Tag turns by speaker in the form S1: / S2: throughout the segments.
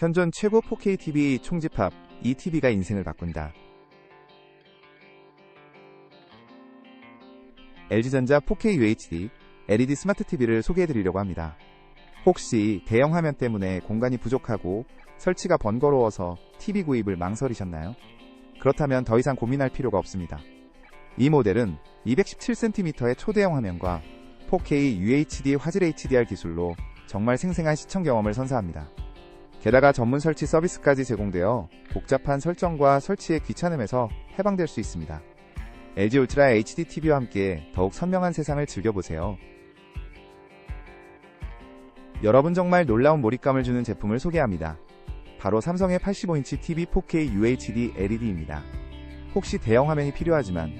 S1: 현존 최고 4K TV 총집합 이 TV가 인생을 바꾼다. LG전자 4K UHD LED 스마트 TV를 소개해드리려고 합니다. 혹시 대형 화면 때문에 공간이 부족하고 설치가 번거로워서 TV 구입을 망설이셨나요? 그렇다면 더 이상 고민할 필요가 없습니다. 이 모델은 217cm의 초대형 화면과 4K UHD 화질 HDR 기술로 정말 생생한 시청 경험을 선사합니다. 게다가 전문 설치 서비스까지 제공되어 복잡한 설정과 설치의 귀찮음에서 해방될 수 있습니다. LG 울트라 HD TV와 함께 더욱 선명한 세상을 즐겨보세요. 여러분 정말 놀라운 몰입감을 주는 제품을 소개합니다. 바로 삼성의 85인치 TV 4K UHD LED입니다. 혹시 대형 화면이 필요하지만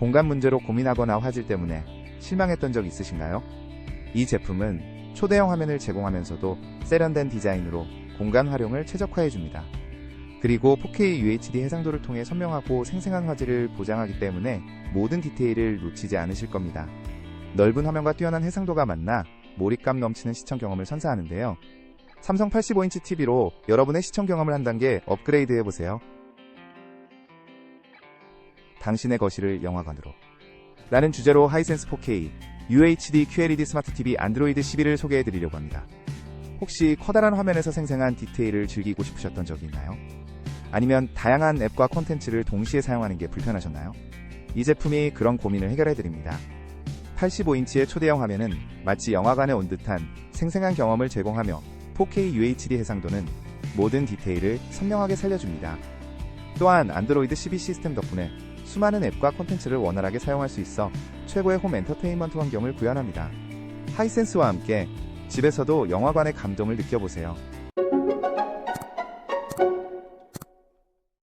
S1: 공간 문제로 고민하거나 화질 때문에 실망했던 적 있으신가요? 이 제품은 초대형 화면을 제공하면서도 세련된 디자인으로 공간 활용을 최적화해줍니다. 그리고 4K UHD 해상도를 통해 선명하고 생생한 화질을 보장하기 때문에 모든 디테일을 놓치지 않으실 겁니다. 넓은 화면과 뛰어난 해상도가 만나 몰입감 넘치는 시청 경험을 선사하는데요. 삼성 85인치 TV로 여러분의 시청 경험을 한 단계 업그레이드 해보세요. 당신의 거실을 영화관으로. 라는 주제로 하이센스 4K, UHD QLED 스마트 TV 안드로이드 12를 소개해드리려고 합니다. 혹시 커다란 화면에서 생생한 디테일을 즐기고 싶으셨던 적이 있나요? 아니면 다양한 앱과 콘텐츠를 동시에 사용하는 게 불편하셨나요? 이 제품이 그런 고민을 해결해 드립니다. 85인치의 초대형 화면은 마치 영화관에 온 듯한 생생한 경험을 제공하며 4K UHD 해상도는 모든 디테일을 선명하게 살려줍니다. 또한 안드로이드 12 시스템 덕분에 수많은 앱과 콘텐츠를 원활하게 사용할 수 있어 최고의 홈 엔터테인먼트 환경을 구현합니다. 하이센스와 함께 집에서도 영화관의 감동을 느껴보세요.